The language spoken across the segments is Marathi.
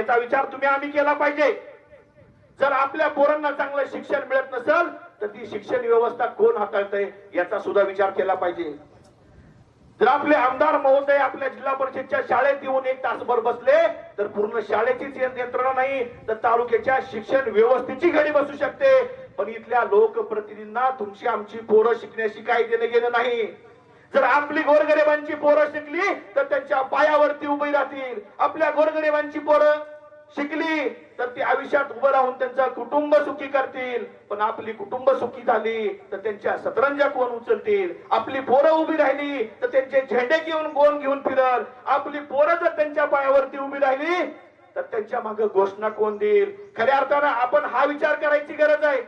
याचा विचार तुम्ही आम्ही केला पाहिजे. जर आपल्या पोरांना चांगलं शिक्षण मिळत नसेल तर ती शिक्षण व्यवस्था कोण हाताळतंय याचा सुद्धा विचार केला पाहिजे. जर आपले आमदार महोदय आपल्या जिल्हा परिषदच्या शाळेत येऊन एक तासभर बसले तर पूर्ण शाळेचीच यंत्रणा नाही तर तालुक्याच्या शिक्षण व्यवस्थेची घडी बसू शकते. पण इथल्या लोकप्रतिनिधींना तुमची आमची पोरं शिकण्याशी काही देणं घेणं नाही. जर आपली गोरगरिबांची पोरं शिकली तर त्यांच्या पायावरती उभी राहतील. आपल्या गोरगरिबांची पोरं शिकली तर ती आयुष्यात उभं राहून त्यांचं कुटुंब सुखी करतील. पण आपली कुटुंब सुखी झाली तर त्यांच्या सतरंजा कोण उचलतील? आपली पोरं उभी राहिली तर त्यांचे झेंडे घेऊन गोन घेऊन फिरल. आपली पोरं जर त्यांच्या पायावरती उभी राहिली तर त्यांच्या मागे घोषणा कोण देईल? खऱ्या अर्थानं आपण हा विचार करायची गरज आहे.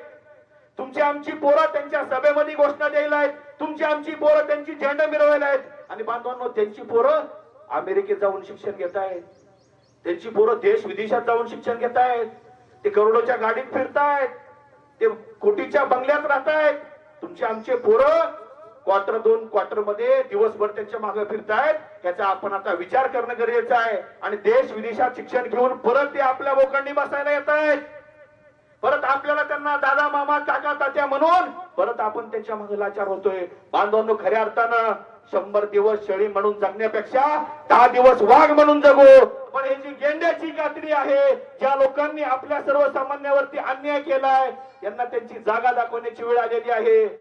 तुमची आमची पोरं त्यांच्या सभेमध्ये घोषणा द्यायला आहेत. तुमची आमची पोरं त्यांची झेंडा मिरवायला आहेत. आणि बांधवांनो त्यांची पोरं अमेरिकेत जाऊन शिक्षण घेत आहेत त्यांची पोरं देश विदेशात जाऊन शिक्षण घेत आहेत ते करोडोच्या गाडीत फिरतायत. ते कोटीच्या बंगल्यात राहतायत. तुमचे आमचे पोरं क्वार्टर दोन क्वार्टरमध्ये दिवसभर त्यांच्या मागे फिरतायत. याचा आपण आता विचार करणं गरजेचं आहे. आणि देश विदेशात शिक्षण घेऊन परत ते आपल्या बोकांनी बसायला येत आहेत परत आपल्याला त्यांना दादा मामा काका तात्या म्हणून परत आपण त्यांच्या मागे लाचार होतोय. बांधवांनो खऱ्या अर्थानं शंभर दिवस शेळी म्हणून जगण्यापेक्षा दहा दिवस वाघ म्हणून जगू. पण हे जी गेंड्याची कात्री आहे ज्या लोकांनी आपल्या सर्वसामान्यावरती अन्याय केलाय यांना त्यांची जागा दाखवण्याची वेळ आलेली आहे.